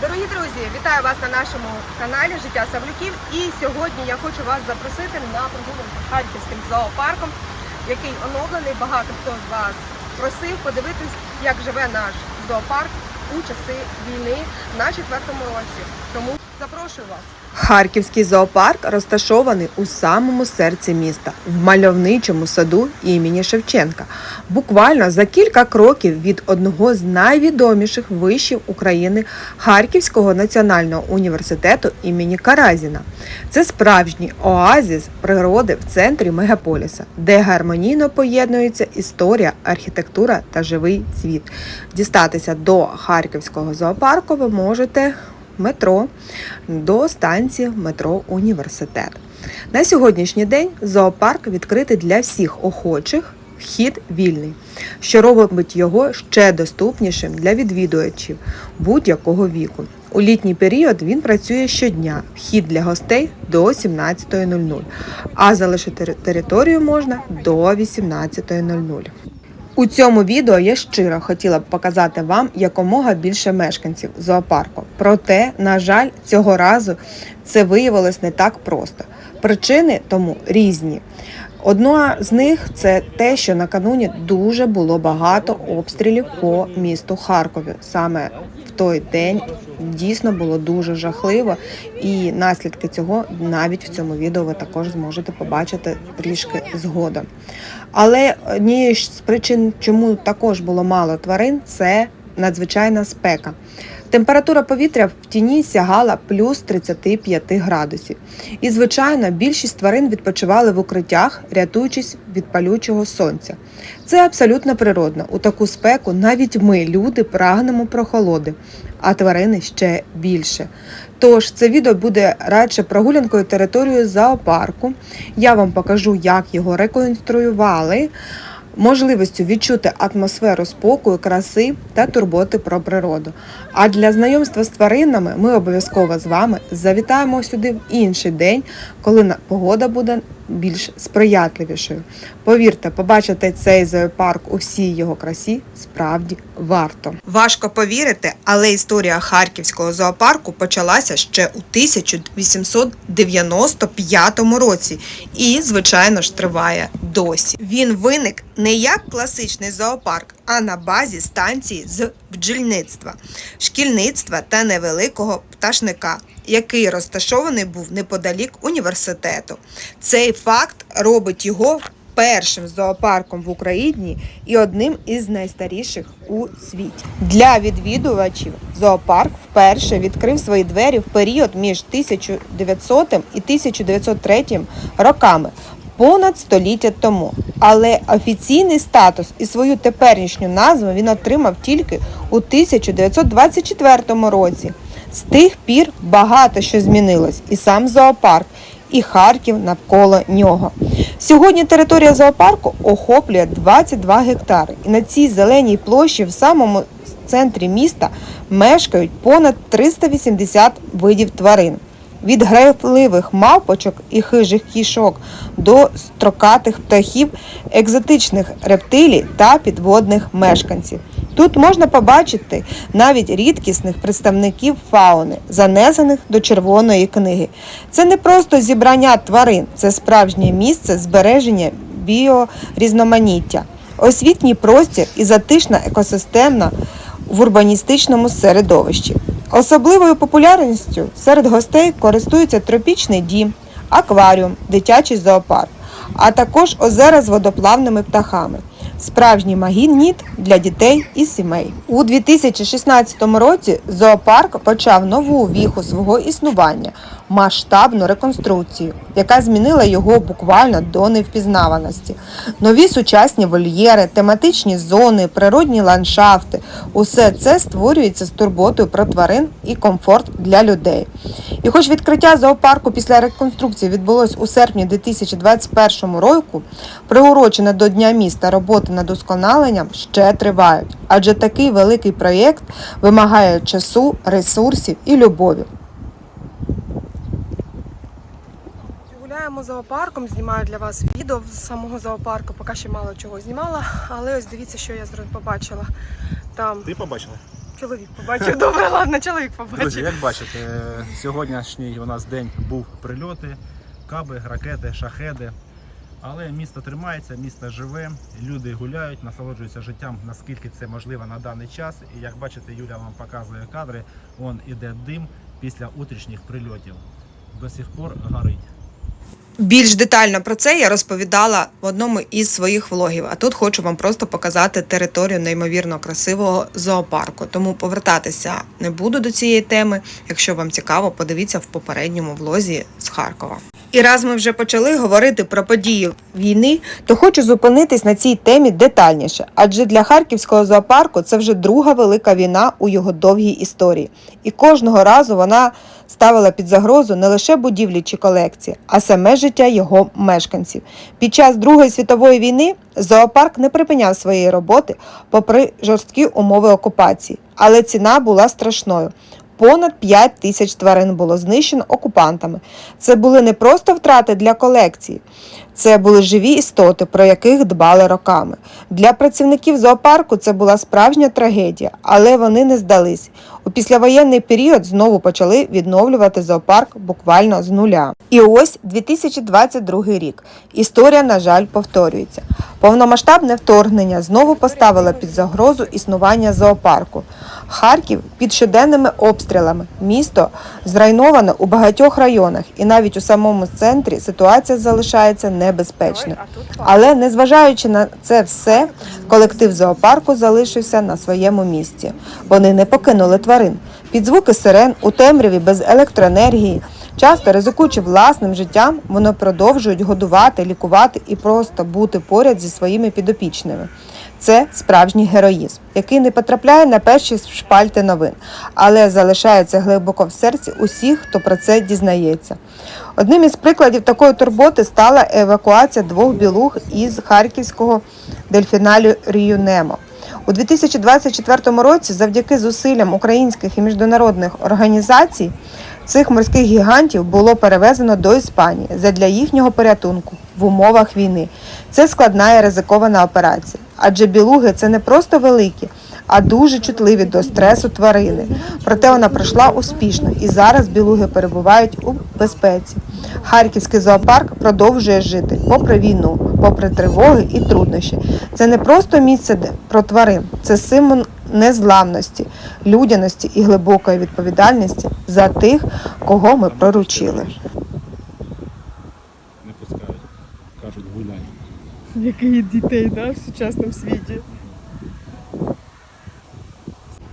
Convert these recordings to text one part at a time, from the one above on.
Дорогі друзі, вітаю вас на нашому каналі Життя Савлюків. І сьогодні я хочу вас запросити на прогулянку Харківським зоопарком, який оновлений. Багато хто з вас просив подивитись, як живе наш зоопарк у часи війни на четвертому році. Тому запрошую вас. Харківський зоопарк розташований у самому серці міста, в мальовничому саду імені Шевченка. Буквально за кілька кроків від одного з найвідоміших вишів України Харківського національного університету імені Каразіна. Це справжній оазіс природи в центрі мегаполіса, де гармонійно поєднуються історія, архітектура та живий світ. Дістатися до Харківського зоопарку ви можете метро до станції метро Університет. На сьогоднішній день зоопарк відкритий для всіх охочих. Вхід вільний, що робить його ще доступнішим для відвідувачів будь-якого віку. У літній період він працює щодня. Вхід для гостей до 17.00, а залишити територію можна до 18.00. У цьому відео я щиро хотіла б показати вам якомога більше мешканців зоопарку. Проте, на жаль, цього разу це виявилось не так просто. Причини тому різні. Одна з них це те, що накануні дуже було багато обстрілів по місту Харкові. Саме в той день дійсно було дуже жахливо, і наслідки цього навіть в цьому відео ви також зможете побачити трішки згодом. Але однією з причин, чому також було мало тварин, це надзвичайна спека. Температура повітря в тіні сягала плюс 35 градусів. І, звичайно, більшість тварин відпочивали в укриттях, рятуючись від палючого сонця. Це абсолютно природно. У таку спеку навіть ми, люди, прагнемо прохолоди, а тварини ще більше. Тож це відео буде радше прогулянкою територією зоопарку. Я вам покажу, як його реконструювали можливістю відчути атмосферу спокою, краси та турботи про природу. А для знайомства з тваринами ми обов'язково з вами завітаємо сюди в інший день, коли погода буде більш сприятливішою. Повірте, побачити цей зоопарк у всій його красі справді варто. Важко повірити, але історія харківського зоопарку почалася ще у 1895 році і, звичайно ж, триває досі. Він виник не як класичний зоопарк, а на базі станції з бджільництва, шкільництва та невеликого пташника, який розташований був неподалік університету. Цей факт робить його першим зоопарком в Україні і одним із найстаріших у світі. Для відвідувачів зоопарк вперше відкрив свої двері в період між 1900 і 1903 роками. Понад століття тому, але офіційний статус і свою теперішню назву він отримав тільки у 1924 році. З тих пір багато що змінилось, і сам зоопарк, і Харків навколо нього. Сьогодні територія зоопарку охоплює 22 гектари, і на цій зеленій площі в самому центрі міста мешкають понад 380 видів тварин. Від грайливих мавпочок і хижих кішок до строкатих птахів, екзотичних рептилій та підводних мешканців. Тут можна побачити навіть рідкісних представників фауни, занесених до червоної книги. Це не просто зібрання тварин, це справжнє місце збереження біорізноманіття, освітній простір і затишна екосистемна в урбаністичному середовищі. Особливою популярністю серед гостей користується тропічний дім, акваріум, дитячий зоопарк, а також озера з водоплавними птахами. Справжній магніт для дітей і сімей. У 2016 році зоопарк почав нову віху свого існування масштабну реконструкцію, яка змінила його буквально до невпізнаваності. Нові сучасні вольєри, тематичні зони, природні ландшафти усе це створюється з турботою про тварин і комфорт для людей. І хоч відкриття зоопарку після реконструкції відбулось у серпні 2021 року, приурочене до Дня міста роботи над досконаленням ще тривають, адже такий великий проєкт вимагає часу, ресурсів і любові. Гуляємо зоопарком, знімаю для вас відео з самого зоопарку. Поки ще мало чого знімала, але ось дивіться, що я побачила. Там Ти побачила? Чоловік побачив. Добре, ладно, чоловік Друзі, побачив. як бачите, сьогоднішній у нас день був прильоти, каби, ракети, шахеди. Але місто тримається, місто живе, люди гуляють, насолоджуються життям, наскільки це можливо на даний час. І як бачите, Юля вам показує кадри, вон іде дим після утрішніх прильотів. До сих пор горить. Більш детально про це я розповідала в одному із своїх влогів. А тут хочу вам просто показати територію неймовірно красивого зоопарку. Тому повертатися не буду до цієї теми. Якщо вам цікаво, подивіться в попередньому влозі з Харкова. І раз ми вже почали говорити про події війни, то хочу зупинитись на цій темі детальніше, адже для харківського зоопарку це вже друга велика війна у його довгій історії, і кожного разу вона ставила під загрозу не лише будівлі чи колекції, а саме життя його мешканців. Під час Другої світової війни зоопарк не припиняв своєї роботи попри жорсткі умови окупації, але ціна була страшною. Понад 5 тисяч тварин було знищено окупантами. Це були не просто втрати для колекції, це були живі істоти, про яких дбали роками. Для працівників зоопарку це була справжня трагедія, але вони не здались. У післявоєнний період знову почали відновлювати зоопарк буквально з нуля. І ось 2022 рік. Історія, на жаль, повторюється. Повномасштабне вторгнення знову поставило під загрозу існування зоопарку. Харків під щоденними обстрілами. Місто зруйноване у багатьох районах, і навіть у самому центрі ситуація залишається небезпечною. Але незважаючи на це все, колектив зоопарку залишився на своєму місці. Вони не покинули тварин. Під звуки сирен у темряві без електроенергії, часто ризикуючи власним життям, вони продовжують годувати, лікувати і просто бути поряд зі своїми підопічними. Це справжній героїзм, який не потрапляє на перші шпальти новин, але залишається глибоко в серці усіх, хто про це дізнається. Одним із прикладів такої турботи стала евакуація двох білуг із харківського дельфіналю Ріюнемо. У 2024 році, завдяки зусиллям українських і міжнародних організацій, цих морських гігантів було перевезено до Іспанії задля їхнього порятунку в умовах війни. Це складна і ризикована операція, адже білуги це не просто великі, а дуже чутливі до стресу тварини. Проте вона пройшла успішно і зараз білуги перебувають у безпеці. Харківський зоопарк продовжує жити попри війну, попри тривоги і труднощі. Це не просто місце про тварин, це символ незламності, людяності і глибокої відповідальності за тих, кого ми проручили. Не пускають, кажуть, гуляй. який дітей да, в сучасному світі.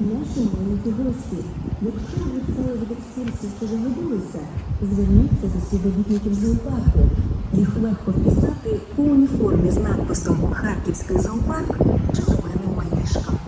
Наші маленькі гості, якщо ви від екскурсії, що загубилися, зверніться до співробітників зоопарку. Їх легко впізнати по уніформі з надписом Харківський зоопарк чи зеленим майнишком.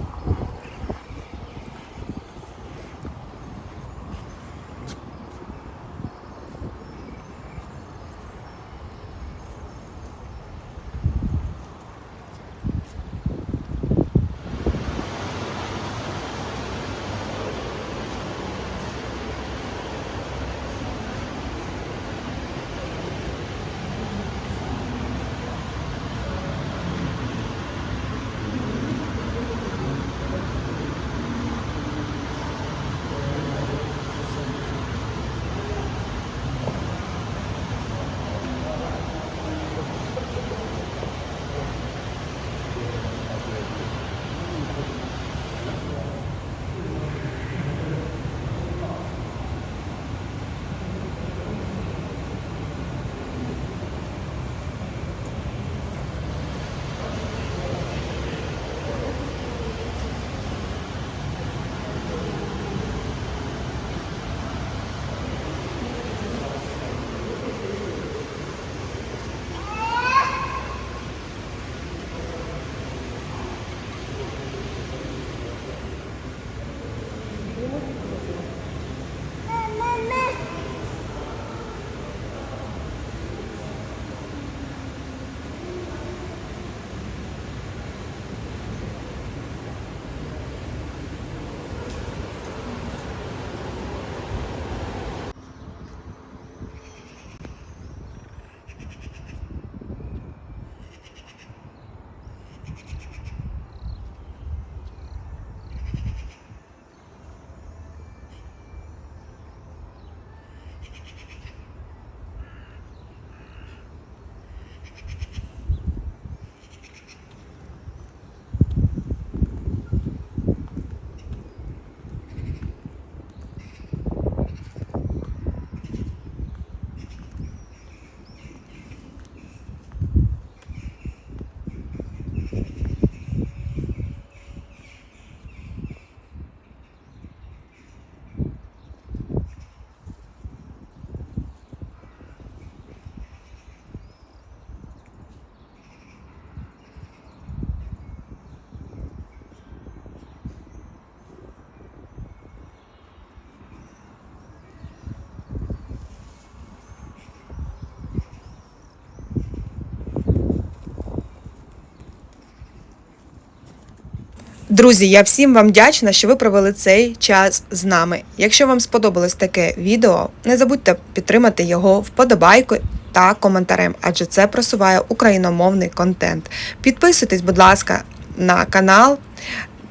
Друзі, я всім вам вдячна, що ви провели цей час з нами. Якщо вам сподобалось таке відео, не забудьте підтримати його вподобайкою та коментарем, адже це просуває україномовний контент. Підписуйтесь, будь ласка, на канал,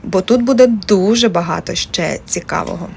бо тут буде дуже багато ще цікавого.